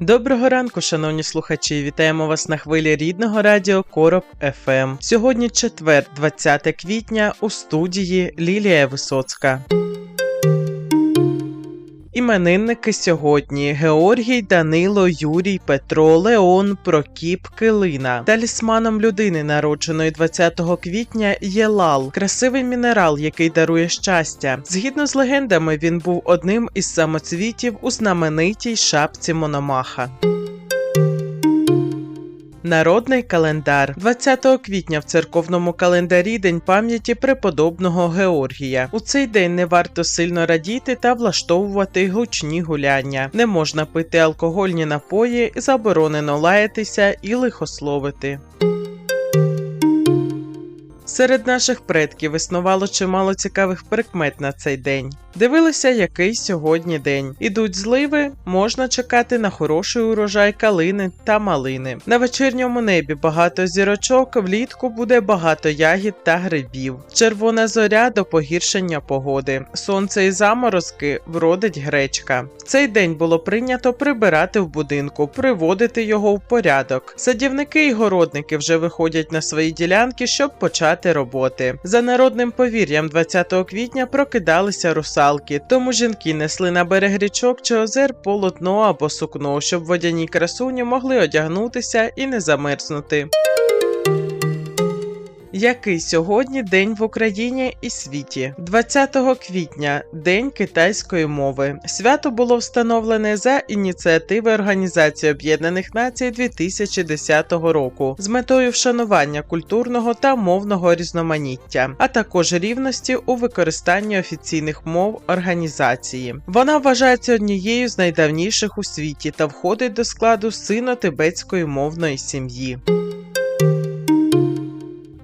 Доброго ранку, шановні слухачі! Вітаємо вас на хвилі рідного радіо Короб ФМ. Сьогодні четвер, 20 квітня, у студії Лілія Висоцька. Іменинники сьогодні Георгій, Данило, Юрій, Петро, Леон, Прокіп, Килина. Талісманом людини, народженої 20 квітня, є лал, красивий мінерал, який дарує щастя. Згідно з легендами, він був одним із самоцвітів у знаменитій шапці Мономаха. Народний календар 20 квітня в церковному календарі День пам'яті преподобного Георгія. У цей день не варто сильно радіти та влаштовувати гучні гуляння. Не можна пити алкогольні напої, заборонено лаятися і лихословити. Серед наших предків існувало чимало цікавих прикмет на цей день. Дивилися, який сьогодні день. Ідуть зливи, можна чекати на хороший урожай калини та малини. На вечірньому небі багато зірочок, влітку буде багато ягід та грибів. Червона зоря до погіршення погоди. Сонце і заморозки вродить гречка. В цей день було прийнято прибирати в будинку, приводити його в порядок. Садівники і городники вже виходять на свої ділянки, щоб почати роботи. За народним повір'ям, 20 квітня прокидалися русалки, тому жінки несли на берег річок чи озер полотно або сукно, щоб водяні красуні могли одягнутися і не замерзнути. Який сьогодні день в Україні і світі? 20 квітня День китайської мови. Свято було встановлене за ініціативи Організації Об'єднаних Націй 2010 року з метою вшанування культурного та мовного різноманіття, а також рівності у використанні офіційних мов організації. Вона вважається однією з найдавніших у світі та входить до складу сино-тибетської мовної сім'ї.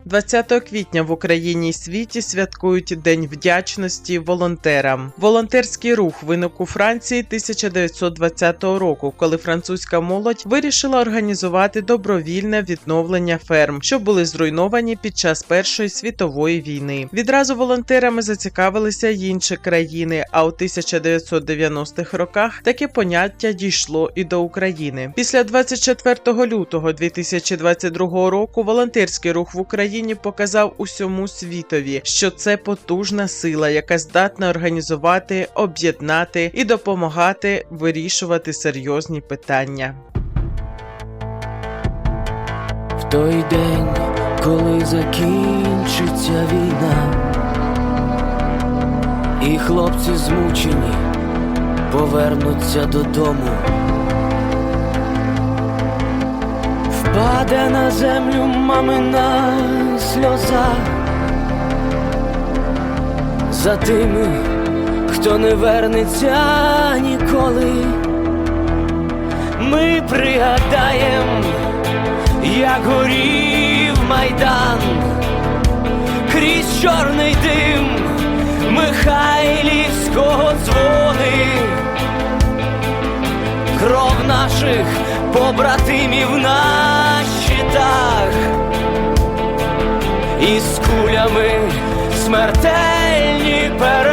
20 квітня в Україні і світі святкують День вдячності волонтерам. Волонтерський рух виник у Франції 1920 року, коли французька молодь вирішила організувати добровільне відновлення ферм, що були зруйновані під час Першої світової війни. Відразу волонтерами зацікавилися й інші країни. А у 1990-х роках таке поняття дійшло і до України. Після 24 лютого 2022 року волонтерський рух в Україні показав усьому світові, що це потужна сила, яка здатна організувати, об'єднати і допомагати вирішувати серйозні питання. В той день, коли закінчиться війна, і хлопці змучені повернуться додому. Впаде на землю мамина сльоза. За тими, хто не вернеться ніколи. Ми пригадаєм, як горів майдан. Крізь чорний дим Михайлівського дзвони, кров наших побратимів на щитах, і з кулями смертельні перегони.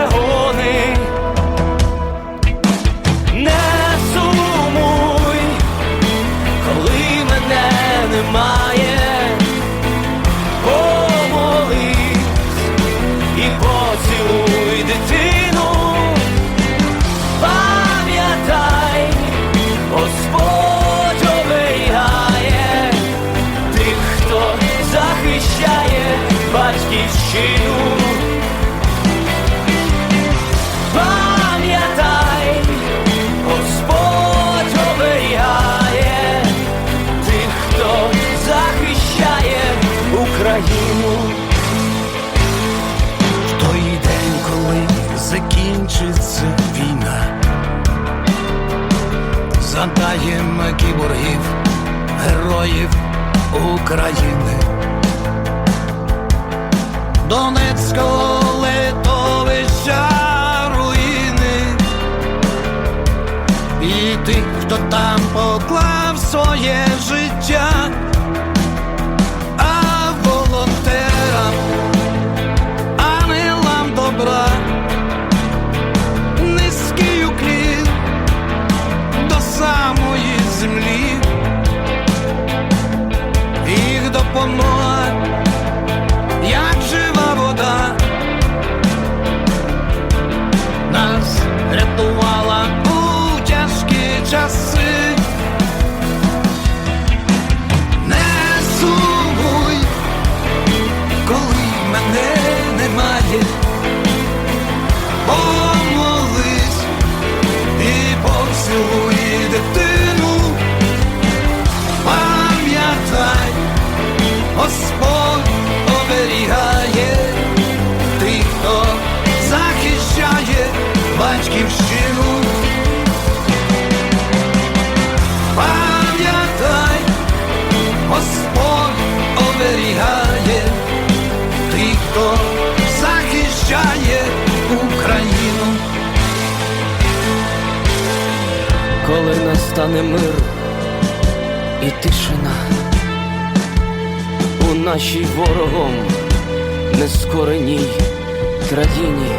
Згадаєм кіборгів, героїв України. Донецького литовища руїни і тих, хто там поклав своє Господь оберігає тих, хто захищає батьківщину. Пам'ятай, Господь оберігає тих, хто захищає Україну. коли настане мир і тишина нашій ворогом нескореній країні.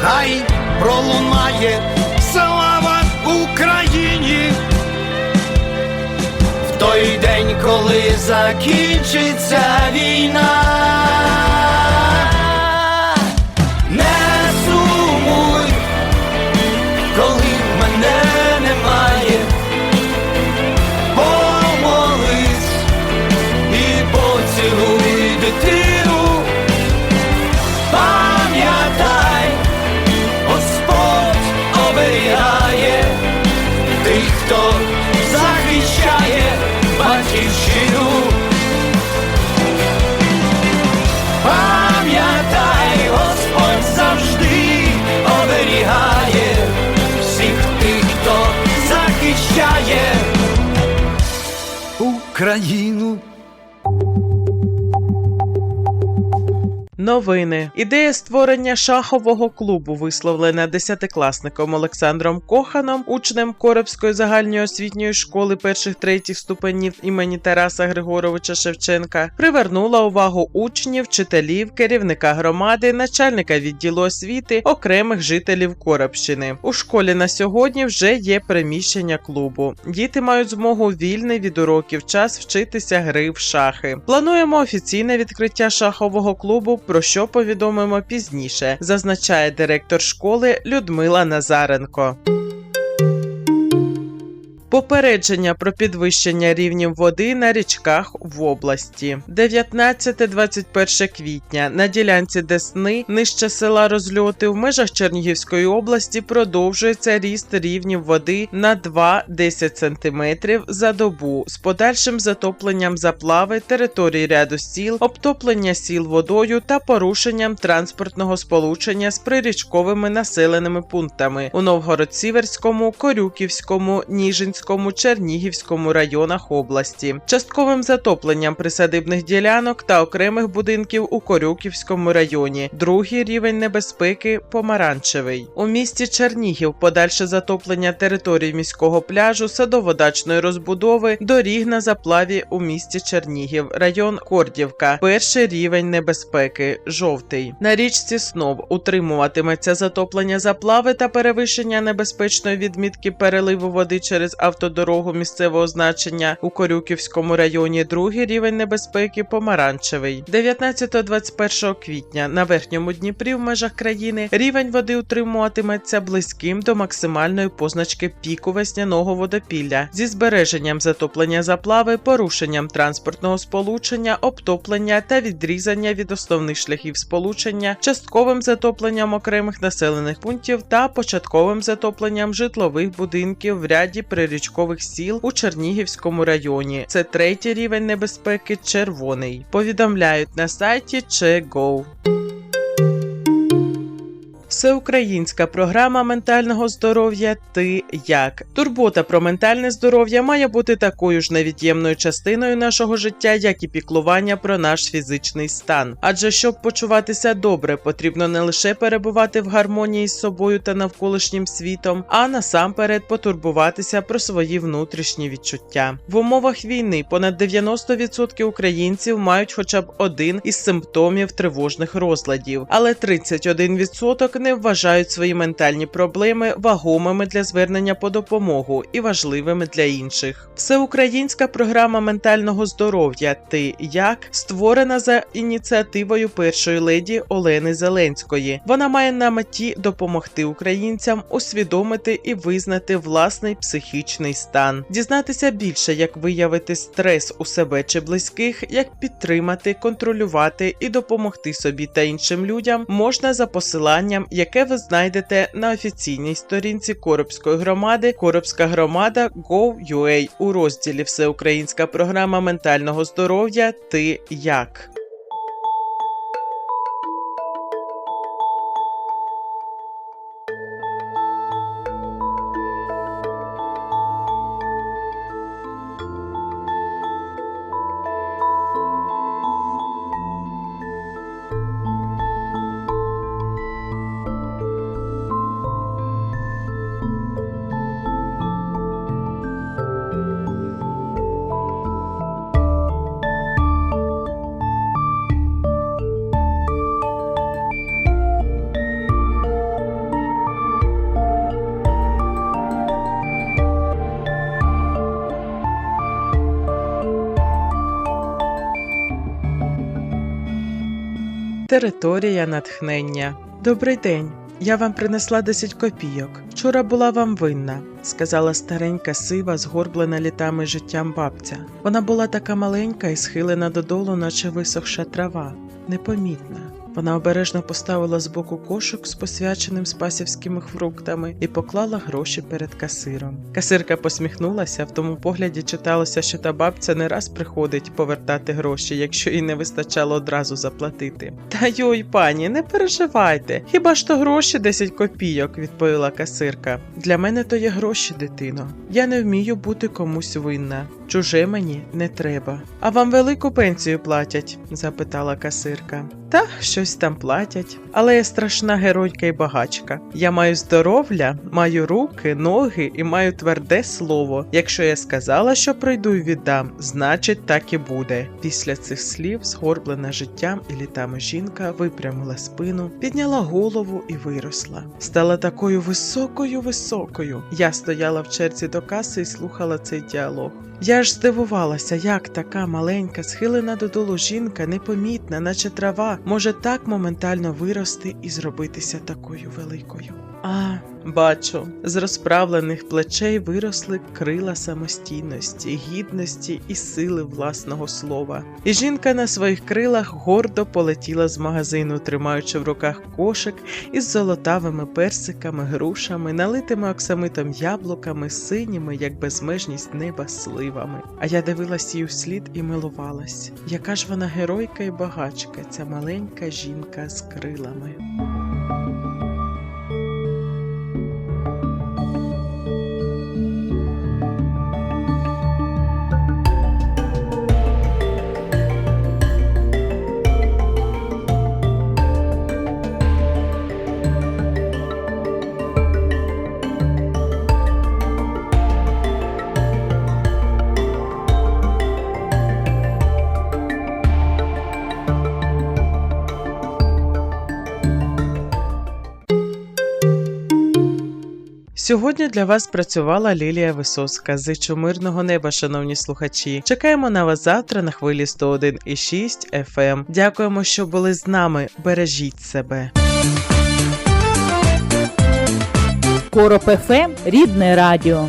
Хай пролунає слава Україні. В той день, коли закінчиться війна. Україну. Новини. Ідея створення шахового клубу висловлена десятикласником Олександром Коханом, учнем Коробської загальної освітньої школи перших третіх ступенів імені Тараса Григоровича Шевченка, привернула увагу учнів, вчителів, керівника громади, начальника відділу освіти, окремих жителів Коробщини. У школі на сьогодні вже є приміщення клубу. Діти мають змогу вільний від уроків час вчитися гри в шахи. Плануємо офіційне відкриття шахового клубу, про що повідомимо пізніше, зазначає директор школи Людмила Назаренко. Попередження про підвищення рівнів води на річках в області. 19-21 квітня. На ділянці Десни нижче села Розльоти в межах Чернігівської області продовжується ріст рівнів води на 2-10 см за добу з подальшим затопленням заплави території ряду сіл, обтоплення сіл водою та порушенням транспортного сполучення з прирічковими населеними пунктами. У Новгород-Сіверському, Корюківському, Ніжинському, Чернігівському районах області, частковим затопленням присадибних ділянок та окремих будинків у Корюківському районі. Другий рівень небезпеки помаранчевий. У місті Чернігів подальше затоплення території міського пляжу, садоводачної розбудови, доріг на заплаві у місті Чернігів, район Кордівка. Перший рівень небезпеки жовтий. На річці Снов утримуватиметься затоплення заплави та перевищення небезпечної відмітки переливу води через автодорогу місцевого значення у Корюківському районі. Другий рівень небезпеки помаранчевий. 19-21 квітня на верхньому Дніпрі в межах країни рівень води утримуватиметься близьким до максимальної позначки піку весняного водопілля зі збереженням затоплення заплави, порушенням транспортного сполучення, обтоплення та відрізання від основних шляхів сполучення, частковим затопленням окремих населених пунктів та початковим затопленням житлових будинків в ряді прирічкових сіл у Чернігівському районі. Це третій рівень небезпеки червоний. Повідомляють на сайті ЧЕГОВ. Всеукраїнська програма ментального здоров'я Ти як турбота про ментальне здоров'я має бути такою ж невід'ємною частиною нашого життя, як і піклування про наш фізичний стан. Адже щоб почуватися добре, потрібно не лише перебувати в гармонії з собою та навколишнім світом, а насамперед потурбуватися про свої внутрішні відчуття. В умовах війни понад 90% українців мають хоча б один із симптомів тривожних розладів, але 31% не вважають свої ментальні проблеми вагомими для звернення по допомогу і важливими для інших. Всеукраїнська програма ментального здоров'я Ти як створена за ініціативою першої леді Олени Зеленської. Вона має на меті допомогти українцям усвідомити і визнати власний психічний стан, дізнатися більше, як виявити стрес у себе чи близьких, як підтримати, контролювати і допомогти собі та іншим людям можна за посиланням, яке ви знайдете на офіційній сторінці Коробської громади Коробська громада Go.ua у розділі Всеукраїнська програма ментального здоров'я Ти як. Територія натхнення. Добрий день. Я вам принесла 10 копійок. Вчора була вам винна, сказала старенька сива, згорблена літами життям бабця. Вона була така маленька і схилена додолу, наче висохша трава, непомітна. Вона обережно поставила збоку кошик з посвяченим спасівськими фруктами і поклала гроші перед касиром. Касирка посміхнулася, в тому погляді читалося, що та бабця не раз приходить повертати гроші, якщо їй не вистачало одразу заплатити. Та йой, пані, не переживайте. Хіба ж то гроші 10 копійок, відповіла касирка. Для мене то є гроші, дитино. Я не вмію бути комусь винна. Чуже мені не треба. А вам велику пенсію платять? запитала касирка. Та щось там платять. Але я страшна геройка і багачка. Я маю здоров'я, маю руки, ноги і маю тверде слово. Якщо я сказала, що прийду і віддам, значить так і буде. Після цих слів, згорблена життям і літами жінка, випрямила спину, підняла голову і виросла. Стала такою високою, високою. Я стояла в черзі до каси і слухала цей діалог. Я ж здивувалася, як така маленька, схилена додолу жінка, непомітна, наче трава, може так моментально вирости і зробитися такою великою. А, бачу, з розправлених плечей виросли крила самостійності, гідності і сили власного слова. І жінка на своїх крилах гордо полетіла з магазину, тримаючи в руках кошик із золотавими персиками, грушами, налитими оксамитом яблуками, синіми, як безмежність неба, сливами. А я дивилась їй вслід і милувалась. Яка ж вона геройка і багачка, ця маленька жінка з крилами. Сьогодні для вас працювала Лілія Висоцька. Зичу мирного неба, шановні слухачі. Чекаємо на вас завтра на хвилі 101,6 FM. Дякуємо, що були з нами. Бережіть себе. Короб ФМ – рідне радіо.